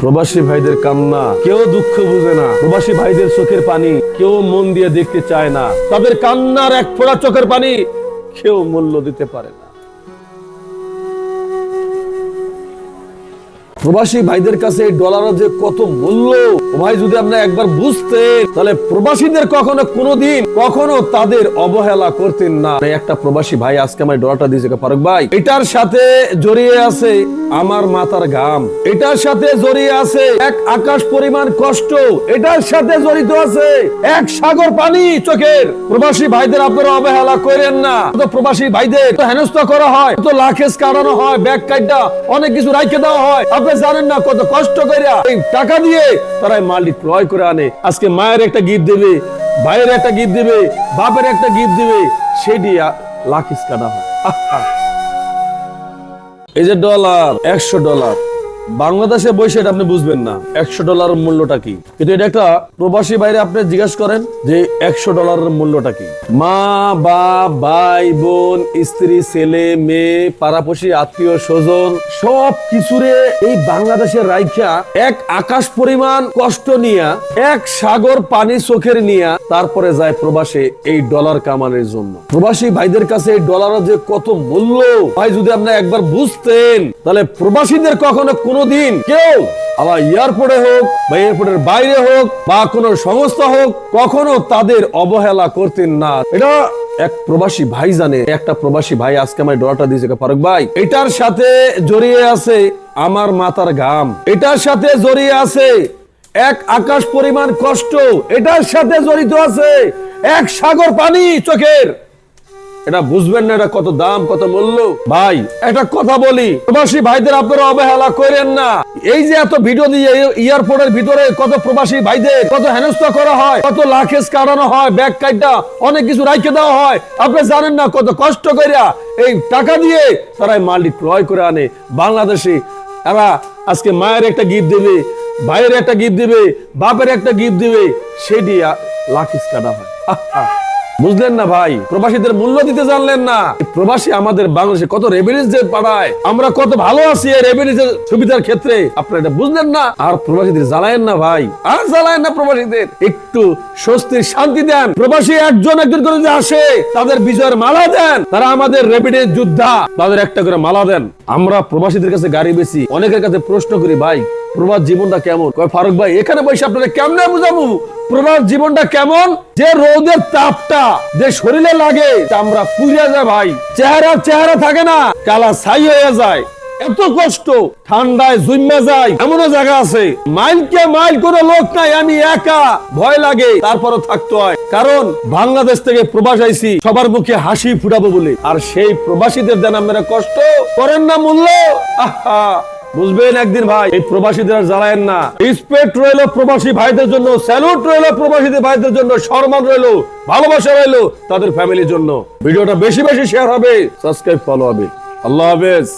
প্রবাসী ভাইদের কান্না। কেউ দুঃখ বুঝে না। প্রবাসী ভাইদের চোখের পানি কেউ মন দিয়ে দেখতে চায় না। তাদের কান্নার এক ফোড়া চোখের পানি কেউ মূল্য দিতে পারে না। প্রবাসী ভাইদের কাছে এই ডলারের যে কত মূল্য? ভাই, যদি আপনি একবার বুঝতেন, তাহলে প্রবাসীদের কখনো কোনোদিন কখনো তাদের অবহেলা করতেন না। একটা প্রবাসী ভাই আজকে আমার ডলারটা দিয়েছে ফারুক ভাই। এটার সাথে জড়িয়ে আছে আমার মাথার ঘাম। এটার সাথে জড়িয়ে আছে এক আকাশ পরিমাণ কষ্ট। এটার সাথে জড়িত আছে এক সাগর পানি চোখের। প্রবাসী ভাইদের আপনারা অবহেলা করেন না। তো প্রবাসী ভাইদের হেনস্থা করা হয় তো লাখেস কাটানো হয়, ব্যাগ কাইটা, অনেক কিছু রাইখে দেওয়া হয় আপনি জানেন না কত কষ্ট করে এই টাকা দিয়ে তারা মালটি ক্রয় করে আনে। আজকে মায়ের একটা গিফট দেবে, ভাইয়ের একটা গিফট দিবে, বাপের একটা গিফট দিবে, সেটি লাখিস কাটা হয়। এই যে ডলার একশো ডলার বাংলাদেশে বসে এটা আপনি বুঝবেন না। একশো ডলারের মূল্যটা কি? কিন্তু এটা একটা প্রবাসী বাইরে আপনি জিজ্ঞেস করেন যে একশো ডলারের মূল্যটা কি? মা, বাপ, ভাই, বোন, স্ত্রী, ছেলে, মেয়ে, পাড়াপড়শি, আত্মীয় স্বজন, সব কিছুরে এই বাংলাদেশের রাইখা এক আকাশ পরিমাণ কষ্ট নিয়া, এক সাগর পানি চোখের নিয়া তারপরে যায় প্রবাসে এই ডলার কামানোর জন্য। প্রবাসী ভাইদের কাছে এই ডলারের যে কত মূল্য? ভাই, যদি আপনি একবার বুঝতেন, তাহলে প্রবাসীদের কখনো কোনোদিন কেউ আবার এয়ারপোর্টে হোক বা এয়ারপোর্টের বাইরে হোক বা কোনো সংস্থা হোক কখনো তাদের অবহেলা করতেন না। এটা এক প্রবাসী ভাই জানে, একটা প্রবাসী ভাই আজকে আমার ডলারটা দিয়েছে ফারুক ভাই, এটার সাথে জড়িয়ে আছে আমার মাথার ঘাম। এটার সাথে জড়িয়ে আছে এক আকাশ পরিমাণ কষ্ট। এটার সাথে জড়িত আছে এক সাগর পানি চোখের। এটা বুঝবেন না এটা কত দাম, কত মূল্য। ভাই, একটা কথা বলি, প্রবাসী ভাইদের আপনারা অবহেলা করেন না। এই যে এত ভিডিও দিয়ে এয়ারপোর্টের ভিতরে কত প্রবাসী ভাইদের কত হেনস্থা করা হয়, কত লাখেস কাটানো হয়, ব্যাগ কাইটা অনেক কিছু রাইখে দেওয়া হয়, আপনি জানেন না কত কষ্ট করিয়া এই টাকা দিয়ে তারা এই মালটি ক্রয় করে আনে। বাংলাদেশে এরা আজকে মায়ের একটা গিফট দেবে, ভাইয়ের একটা গিফট দিবে, বাপের একটা গিফট দিবে, সেটি লাখিস কাটা হয়। বুঝলেন না ভাই? প্রবাসীদের মূল্য দিতে জানলেন না। প্রবাসী আমাদের বাংলাদেশে কত রেভিনিউজ যে পাঠায় আমরা কত ভালো আছি এই রেভিনিউজের সুবিধার ক্ষেত্রে। আপনারা এটা বুঝলেন না? আর প্রবাসীদের জ্বালায়েন না ভাই। আর জ্বালায়েন না প্রবাসীদের। একটু স্বস্তির শান্তি দেন। প্রবাসী একজন একজন করে যদি আসে, তাদের বিজয়ের মালা দেন। তারা আমাদের রেভিনিউ যোদ্ধা। তাদের একটা করে মালা দেন। আমরা প্রবাসীদের কাছে গাড়ি বেশি অনেকের কাছে প্রশ্ন করি, ভাই প্রবাস জীবনটা কেমন? কয়, ফারুক ভাই, এখানে বসে আপনারা কেমনে বুঝাবো? প্রবাস জীবনটা কেমন? যে রোদের তাপটা যে শরীরে লাগে আমরা পুড়ে যায় ভাই। চেহারা চেহারা থাকে না, কালা ছাই হয়ে যায়। এত কষ্ট, ঠান্ডায় জুম্মে যায়, এমনও জায়গা আছে। মাইলকে মাইল কোনো লোক নাই, আমি একা। ভয় লাগে, তারপরও থাকতে হয়। কারণ, বাংলাদেশ থেকে প্রবাস আইছি, সবার মুখে হাসি ফুটাবো বলে। আর সেই প্রবাসীদের দেন আপনারা কষ্ট, করেন না মূল্য? আহা! বুঝবেন একদিন ভাই, এই প্রবাসীদের জ্বালায়েন না। রিসপেক্ট রইল প্রবাসী ভাইদের জন্য, স্যালুট রইল প্রবাসীদের ভাইদের জন্য, সম্মান রইল, ভালোবাসা রইল তাদের ফ্যামিলির জন্য। ভিডিওটা বেশি বেশি শেয়ার হবে সাবস্ক্রাইব ফলো হবে। আল্লাহ হাফেজ।